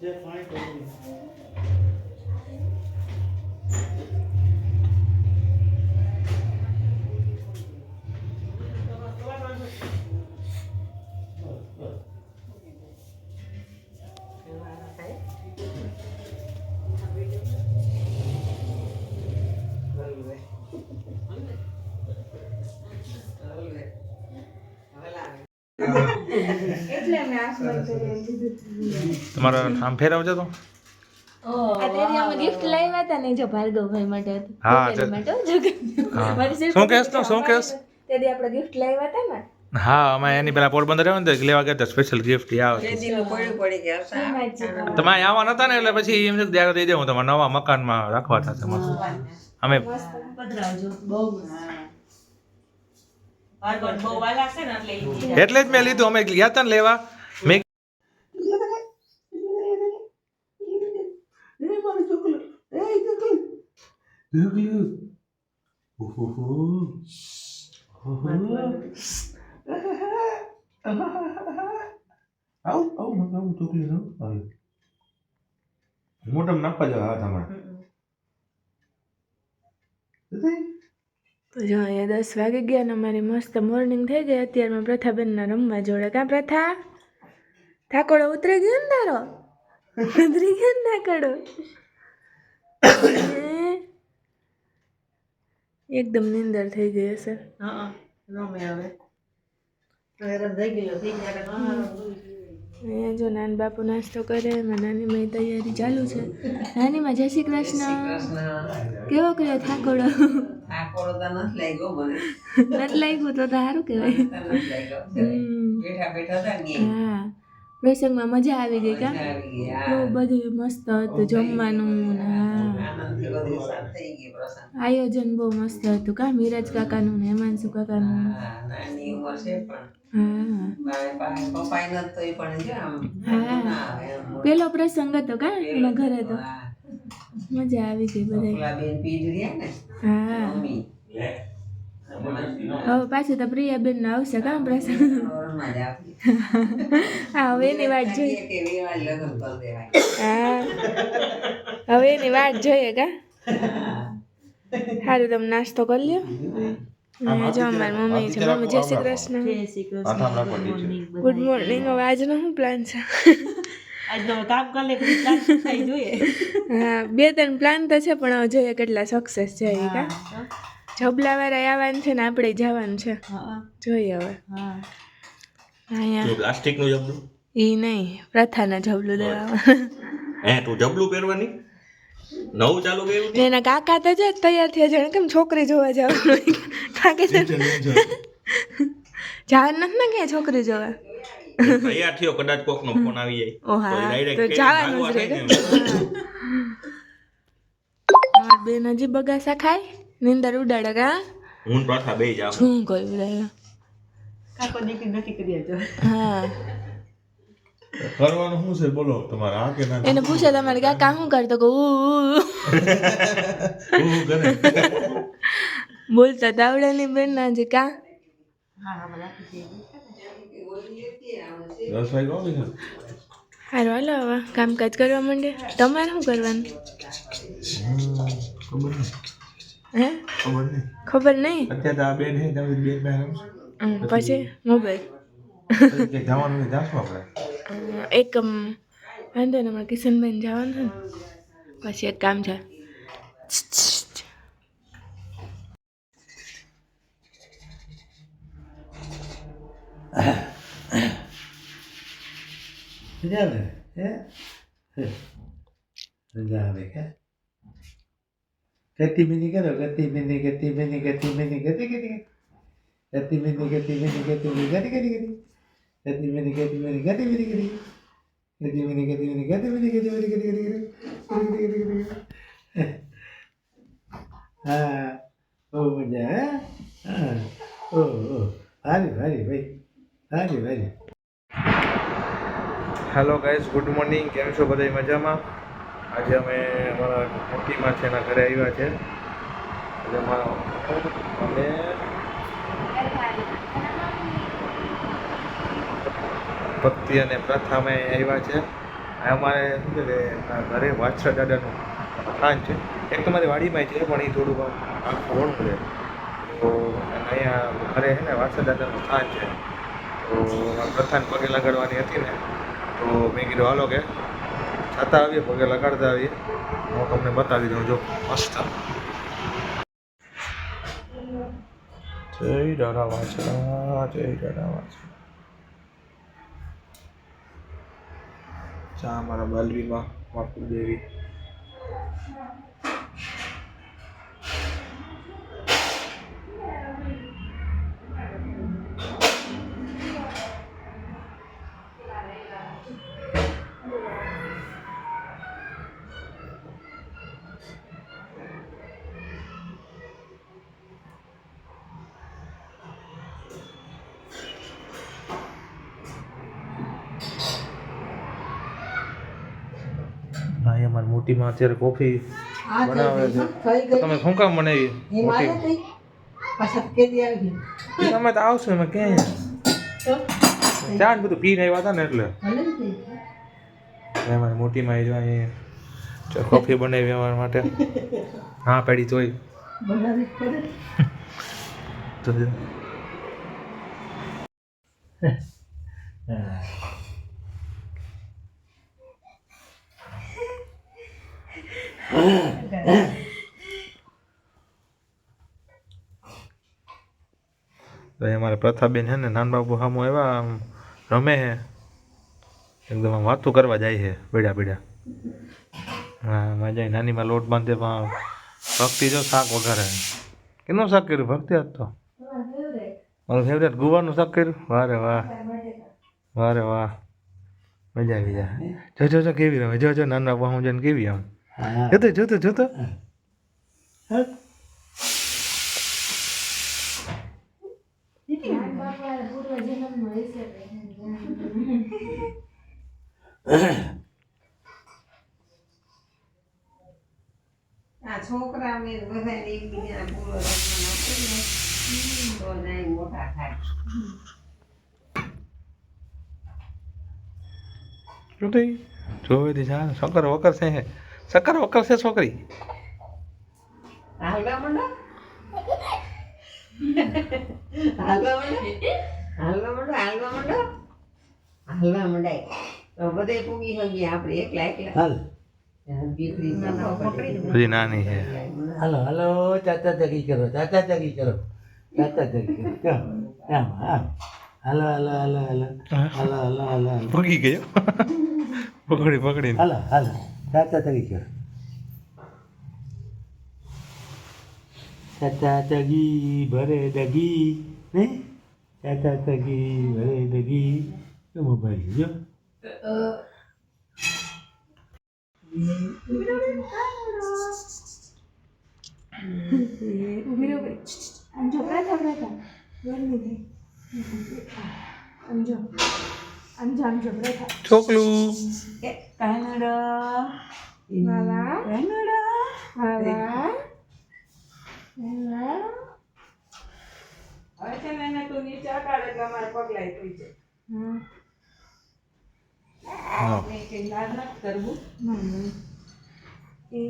એટલે મેં આસમાન તમારો નામ ફેરવજો તો. આ તેરી અમે ગિફ્ટ લાવ્યા હતા ને જો ભાર્ગવભાઈ માટે હા, માટે શું કહેશ તો શું કહેશ? તે આપણે ગિફ્ટ લાવ્યા હતા ને. હા અમે એની પેલા પોરબંદર આવ્યો ને તો લેવા ગયા સ્પેશિયલ ગિફ્ટ આવે. તમે આવવા નતા ને એટલે પછી એમ ત્યારે દઈ દઉં તમારા નવા મકાનમાં રાખવા થશે તમારે અમે એટલે જ મેં લીધું અમે ગયા હતા ને લેવા. મેં અહીંયા દસ વાગે ગયા ને અમારી મસ્ત મોર્નિંગ થઈ ગઈ. અત્યારમાં પ્રથાબેનના રમવા જોડે. કાં પ્રથા? ઠાકોડો ઉતરી ગયો ને તારો ઉતરી ગયો ને ઠાકોડો એકદમ નિંદર થઈ ગઈ હશે હવે જો નાન બાપુ નાસ્તો કરે એમાં નાની મારી તૈયારી ચાલુ છે નાની માં જય શ્રી કૃષ્ણ કેવો કર્યો ઠાકોડો નથી લાગ્યું તો સારું કહેવાય હમ. હા પ્રસંગમાં મજા આવી ગઈ કા? બહુ બધું મસ્ત હતું જમવાનું આયોજન બહુ મસ્ત હતું કા? મિરાજ કાકાનું ને હેમાંશુ કાકાનું હા પેલો પ્રસંગ હતો કા? એના ઘરે તો. મજા આવી ગઈ બધા હા. હવે પાછું તો પ્રિયાબેન નો આવશે કા પ્રસંગ? હવે એની વાત જોઈએ. હા. હવે એની વાત જોઈએ કા? સારું તમે નાસ્તો કરી લ્યો. મમ્મી છે મમ્મી જય શ્રી કૃષ્ણ. જય શ્રી કૃષ્ણ. ગુડ મોર્નિંગ હવે આજનો શું પ્લાન છે? હા બે ત્રણ પ્લાન તો છે પણ હવે જોઈએ કેટલા સક્સેસ છે એ કા? જબલાવાળા આવવાનું છે ને આપણે જવાનું છે. જોઈએ હવે. હા. અહીંયા. પ્લાસ્ટિક જબલું? એ નહીં પ્રથાના જબલું લેવા. હે તું જબલું પહેરવાની? નવું ચાલુ કર્યું ને એના કાકા તો જ તૈયાર થયા છે કેમ છોકરી જોવા જવાનું? કાકે છે જવાનું નથી ને ક્યાં છોકરી જોવા? તૈયાર થયો કદાચ કોક નો ફોન આવી જાય. ઓ હા તો જવાનું જ રે બેન હજી બગાસા ખાય? નિંદર ઉડાડે કા હું? પ્રથા બે જાવ શું કહ્યું કાકો દીકરી નથી કરી તો હા કરવાનું શું છે બોલો તમારે આ કે ના એને પૂછે તમારે કાકા શું કરતો ઉ, ઉ. કરે બોલતા દાવડાની બેન ના જે કા હારું હાલો હવે કામકાજ કરવા માંડે તમારે શું કરવાનું ખબર નહીં હે ખબર નહીં ખબર નહીં અત્યારે આ બેન હે તમે બેન હમ, પછી મોબાઈલ જવાનું જાશું આપણે? એક વાંધો ને અમારે કિશનબેન જવાનું છે ને. પછી એક કામ છે. મજા આવે? હે. મજા આવે કે? ગતિ મિની કરો ગતિ મિની ગતિ મિની ગતિ મિની ગતિ ગતિ. ગતિ મિની ગતિ મિની ગતિ ગતિ ગતિ ગતિ ગતિ મિની ગતિ મિની ગતિ મિની ગતિ ગતિ ગતિ ગતિ ગતિ ગતિ ગતિ હા બહુ મજા હે ઓ ઓ હારી હારી ભાઈ હારી હારી હેલો ગાઈઝ ગુડ મોર્નિંગ કેમ છો બધા મજામાં આજે અમે અમારા મોટીમાં છે એના ઘરે આવ્યા છે એટલે અમે ભક્તિ અને પ્રથા અમે આવ્યા છે. અમારે શું છે કે ઘરે વાછરા દાદાનું સ્થાન છે. એક તો મારી વાડીમાં છે, પણ એ થોડું આખું ઓળું છે તો અહીંયા ઘરે છે ને વાછરા દાદાનું સ્થાન છે. તો પ્રથાને પગે લગાડવાની હતી ને, તો મેં કીધું, હાલો કે છતાં આવીએ, પગે લગાડતા આવીએ. હું તમને બતાવી દઉં, જો, મસ્ત. જય દાદા વાછરા, જય દાદા વાછરા. ચા મારા બાલવીમાં દેવી. મારી મોટીમાં અત્યારે કોફી બનાવે છે. તમે શું કામ મોટી? તમે તો આવશો એમાં ક્યાં ચા ને બધું પીને આવ્યા હતા ને એટલે. મારી મોટીમાં જો અહીંયા કોફી બનાવી અમારા માટે. હા પેઢી જોઈ. તો તો એ અમારે પ્રથાબેન છે ને, નાનબાબુ સામું એવા આમ રમે છે. એકદમ આમ વાતું કરવા જાય છે, બેડા બેડા. હા માં જાય નાનીમાં લોટ બાંધે, પણ ભક્તિ જો શાક વઘારે. કેનું શાક કર્યું? ભક્તિ આજ તો. મારું ફેવરેટ ગુવાનું શાક કર્યું? વારે વાહ. વારે વાહ. મજા આવી જાય. જો જો કેવી રમે? જો જો નાના બાહુ જઈને કેવી આમ. જોતો જોતો જોતો. છોકરા મેં બધા જોઈ દીધા શંકર વકર છે. સકર વકર છે છોકરી? હાલવા મંડો. હાલવા મંડો. હાલવા મંડો હાલવા મંડો. હાલવા મંડાય. બધે આપણે એકલા એકલા. હાલ. બીકરી નાની છે. હલો હલો ચાચા કરો ચાચા જગી કરો. ચાચા જગી કરો. આમ આમ. Hello hello hello hello. Hello hello hello ભૂગી ગયો. પકડી પકડી. હાલો હાલો. સાચા થઈ ગયો. સાચા તગી ભરે દગી નહીં સાચા તગી ભરે દગી. તો મોબાઈલ જો. ઊભી રહો આમ જો છોકલું કાનડો વાવા વાવા હવે છે ને એને તું નીચે અટાડે એટલે અમારે પગલાય થઈ જાય. હા. હા. મેં કઈ લાડ નથી કરવું. એ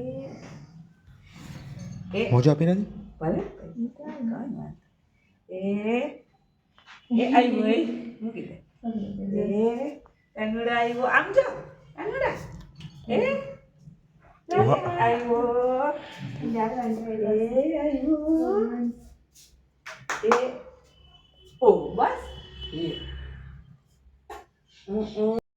એ મોજા આપી નથી ભલે. એ એ આવ્યો એ મૂકી દે. એ કાનુડા આવ્યો આમ જો. Ahora. ¿eh? ¿Eh? Ahí voy. Ya, ahí voy. ¿Eh? ¿O vas? Sí. Mm. mm.